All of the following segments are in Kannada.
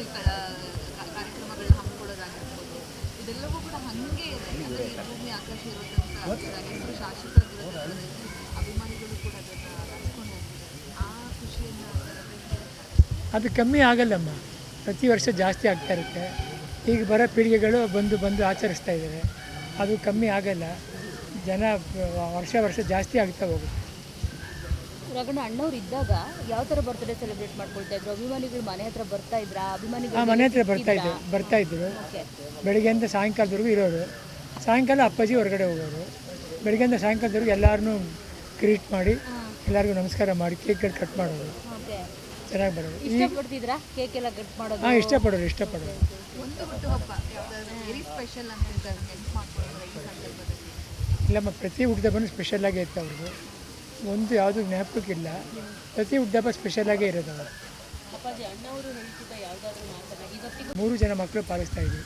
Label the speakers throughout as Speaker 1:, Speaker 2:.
Speaker 1: ಈ ಕ- ಕಾ- ಕಾರ್ಯಕ್ರಮಗಳನ್ನ ಹಮ್ಮಿಕೊಳ್ಳೋದಾಗಿರ್ಬೋದು, ಇದೆಲ್ಲವೂ ಕೂಡ ಹಂಗೆ ಇದೆ. ಅಂದರೆ ಈ ಭೂಮಿ ಆಕಾಶ ಇರೋದಂತ ಶಾಶ್ವತವಾಗಿರೋದ್ರಿಂದ ಅಭಿಮಾನಿಗಳು ಕೂಡ ಅದನ್ನು ಆ ಖುಷಿಯನ್ನು
Speaker 2: ಅದು ಕಮ್ಮಿ ಆಗಲ್ಲಮ್ಮ. ಪ್ರತಿ ವರ್ಷ ಜಾಸ್ತಿ ಆಗ್ತಾ ಇರುತ್ತೆ. ಈಗ ಬರೋ ಪೀಳಿಗೆಗಳು ಬಂದು ಬಂದು ಆಚರಿಸ್ತಾ ಇದ್ದಾರೆ ಅದು ಕಮ್ಮಿ ಆಗಲ್ಲ. ಜನ ವರ್ಷ ವರ್ಷ ಜಾಸ್ತಿ ಆಗ್ತಾ ಹೋಗುತ್ತೆ.
Speaker 3: ರಗಣ ಅಣ್ಣವ್ರು ಇದ್ದಾಗ ಯಾವ ಥರ ಬರ್ತ್ಡೇ ಸೆಲೆಬ್ರೇಟ್ ಮಾಡ್ಕೊಳ್ತಾ ಇದ್ರು? ಅಭಿಮಾನಿಗಳು ಮನೆ ಹತ್ರ ಬರ್ತಾ ಇದ್ರಾ? ಅಭಿಮಾನಿಗಳು
Speaker 2: ಮನೆ ಹತ್ರ ಬರ್ತಾ ಇದ್ರು? ಬರ್ತಾ ಇದ್ರು.
Speaker 3: ಓಕೆ
Speaker 2: ಬೆಳಿಗ್ಗೆಯಿಂದ ಸಾಯಂಕಾಲದವರೆಗೂ ಇರೋರು. ಸಾಯಂಕಾಲ ಅಪ್ಪಾಜಿ ಹೊರಗಡೆ ಹೋಗೋರು. ಬೆಳಿಗ್ಗೆಯಿಂದ ಸಾಯಂಕಾಲದವರೆಗೂ ಎಲ್ಲರನ್ನೂ ಕ್ರೀಟ್ ಮಾಡಿ ಎಲ್ಲರಿಗೂ ನಮಸ್ಕಾರ ಮಾಡಿ ಕೇಕ್ ಕಟ್ ಮಾಡೋದು
Speaker 3: ಓಕೆ
Speaker 2: ಚೆನ್ನಾಗಿ ಬರೋರು. ಈ
Speaker 3: ಇಷ್ಟಪಡ್ತಿದ್ರಾ? ಕೇಕ್ ಎಲ್ಲ ಕಟ್ ಮಾಡೋದು?
Speaker 2: ಹಾಂ ಇಷ್ಟಪಡೋರು ಇಷ್ಟಪಡೋರು.
Speaker 1: ಒಂದು ಪ್ರತಿ ಹುಟ್ಟಿದ ಬಂದು ಸ್ಪೆಷಲ್
Speaker 2: ಇಲ್ಲಮ್ಮ ಇತ್ತು ಅವ್ರದ್ದು ಒಂದು ಯಾವುದು ಜ್ಞಾಪಕಕ್ಕಿಲ್ಲ ಪ್ರತಿ ಹುಟ್ಟಿದಬ್ಬ ಸ್ಪೆಷಲಾಗೇ ಇರೋದು ಅವರು ಮೂರು ಜನ ಮಕ್ಕಳು ಪಾಲಿಸ್ತಾ ಇದ್ವಿ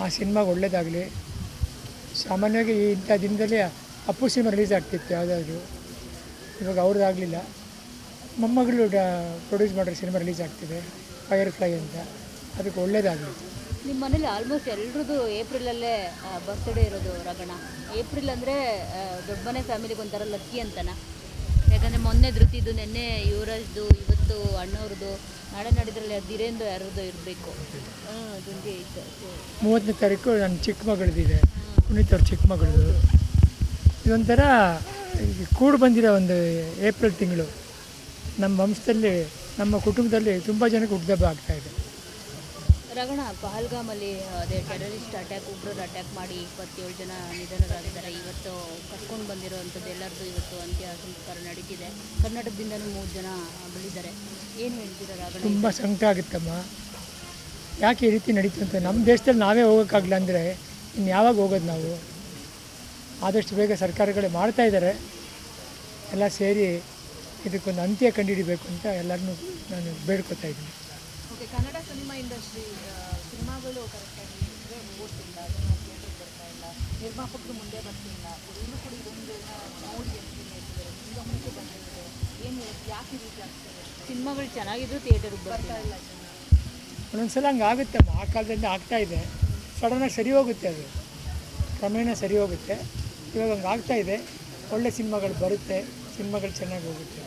Speaker 1: ಆ, ಸಿನಿಮಾ
Speaker 2: ಒಳ್ಳೇದಾಗಲಿ. ಸಾಮಾನ್ಯವಾಗಿ ಈ ಇಂಥ ದಿನದಲ್ಲಿ ಅಪ್ಪು ಸಿನಿಮಾ ರಿಲೀಸ್ ಆಗ್ತಿತ್ತು ಯಾವುದಾದ್ರೂ. ಇವಾಗ ಅವ್ರದ್ದಾಗಲಿಲ್ಲ ಮೊಮ್ಮಗಳು ಪ್ರೊಡ್ಯೂಸ್ ಮಾಡಿರೋ ಸಿನಿಮಾ ರಿಲೀಸ್ ಆಗ್ತಿದೆ. ಫೈರ್ ಫ್ಲೈ ಅಂತ. ಅದಕ್ಕೆ ಒಳ್ಳೇದಾಗಲಿ.
Speaker 3: ನಿಮ್ಮ ಮನೇಲಿ ಆಲ್ಮೋಸ್ಟ್ ಎಲ್ರದ್ದು ಏಪ್ರಿಲಲ್ಲೇ ಬರ್ತ್ಡೇ ಇರೋದು ರಗಣ. ಏಪ್ರಿಲ್ ಅಂದರೆ ದೊಡ್ಡ ಮನೆ ಫ್ಯಾಮಿಲಿಗೆ ಒಂಥರ ಲಕ್ಕಿ ಅಂತನ? ಯಾಕಂದರೆ ಮೊನ್ನೆ ಧೃತಿದು ನಿನ್ನೆ ಯುವರಾಜ್ದು ಇವತ್ತು ಅಣ್ಣವ್ರದ್ದು ನಾಳೆ ನಾಡಿದ್ರಲ್ಲಿ ಧೀರೇಂದ್ರ ಯಾರದ್ದು ಇರಬೇಕು. ದುಂಡಿ ಇತ್ತು.
Speaker 2: ಮೂವತ್ತನೇ ತಾರೀಕು ನನ್ನ ಚಿಕ್ಕ ಮಗಳದಿದೆ. ಪುನೀತ್ ಅವ್ರ ಚಿಕ್ಕ ಮಗಳದು. ಇದೊಂಥರ ಕೂಡು ಬಂದಿರೋ ಒಂದು ಏಪ್ರಿಲ್ ತಿಂಗಳು. ನಮ್ಮ ವಂಶದಲ್ಲಿ ನಮ್ಮ ಕುಟುಂಬದಲ್ಲಿ ತುಂಬ ಜನಕ್ಕೆ ಹುಟ್ಟಿದಬ್ಬ ಆಗ್ತಾಯಿದೆ
Speaker 3: ರಗಣ ಪಹಲ್ಗಾಮಲ್ಲಿ ಅದೇ ಟೆರರಿಸ್ಟ್ ಅಟ್ಯಾಕ್ ಉಗ್ರರು ಅಟ್ಯಾಕ್ ಮಾಡಿ ಇಪ್ಪತ್ತೇಳು ಜನ ನಿಧನರಾಗಿದ್ದಾರೆ. ಇವತ್ತು ಕರ್ಕೊಂಡು ಬಂದಿರೋವಂಥದ್ದು ಎಲ್ಲರದ್ದು ಇವತ್ತು ಅಂತ್ಯ ಸಂಸ್ಕಾರ ನಡೀತಿದೆ ಕರ್ನಾಟಕದಿಂದಲೂ ಮೂರು ಜನ ಬಂದಿದ್ದಾರೆ ಏನು ಹೇಳ್ತೀರಾ
Speaker 2: ತುಂಬ ಸಂಕಟ ಆಗುತ್ತಮ್ಮ. ಯಾಕೆ ಈ ರೀತಿ ನಡೀತು ಅಂತ ನಮ್ಮ ದೇಶದಲ್ಲಿ ನಾವೇ ಹೋಗೋಕ್ಕಾಗಲ್ಲ ಅಂದರೆ ಇನ್ನು ಯಾವಾಗ ಹೋಗೋದು ನಾವು? ಆದಷ್ಟು ಬೇಗ ಸರ್ಕಾರಗಳೇ ಮಾಡ್ತಾ ಇದ್ದಾರೆ. ಎಲ್ಲ ಸೇರಿ ಇದಕ್ಕೊಂದು ಅಂತ್ಯ ಕಂಡುಹಿಡಿಬೇಕು ಅಂತ ಎಲ್ಲರನ್ನೂ ನಾನು ಬೇಡ್ಕೊತಾ ಇದ್ದೀನಿ.
Speaker 1: ಓಕೆ ಕನ್ನಡ ಸಿನಿಮಾ ಇಂಡಸ್ಟ್ರಿ ಸಿನಿಮಾಗಳು ಕರೆಕ್ಟಾಗಿ ಅಂದರೆ ಓಡ್ತಿಲ್ಲ ಜನ ಥಿಯೇಟ್ರಿಗೆ ಬರ್ತಾ ಇಲ್ಲ ನಿರ್ಮಾಪಕರು ಮುಂದೆ ಬರ್ತಿಲ್ಲ. ಎಲ್ಲರೂ ಕೂಡ ಇದೊಂದು ನೋಡಿ ಅಂತ ಹೇಳ್ತಿದ್ದಾರೆ. ನಿಮ್ಮ ಗಮನಕ್ಕೆ ಬಂದಿದೆ. ಏನು ಯಾಕೆ ರೀತಿ ಆಗ್ತದೆ
Speaker 3: ಸಿನಿಮಾಗಳು ಚೆನ್ನಾಗಿದ್ರು ಥಿಯೇಟರ್ಗೆ ಬರ್ತಾ ಇಲ್ಲ
Speaker 1: ಇಲ್ಲ ಜನ
Speaker 2: ಒಂದೊಂದು ಸಲ ಹಂಗೆ ಆಗುತ್ತಮ್ಮ ಆ ಕಾಲದಿಂದ ಆಗ್ತಾ ಇದೆ. ಸಡನ್ನಾಗಿ ಸರಿ ಹೋಗುತ್ತೆ ಅದು. ಕ್ರಮೇಣ ಸರಿ ಹೋಗುತ್ತೆ. ಇವಾಗ ಹಂಗೆ ಆಗ್ತಾ ಇದೆ. ಒಳ್ಳೆ ಸಿನಿಮಾಗಳು ಬರುತ್ತೆ. ಸಿನಿಮಾಗಳು ಚೆನ್ನಾಗಿ ಹೋಗುತ್ತೆ.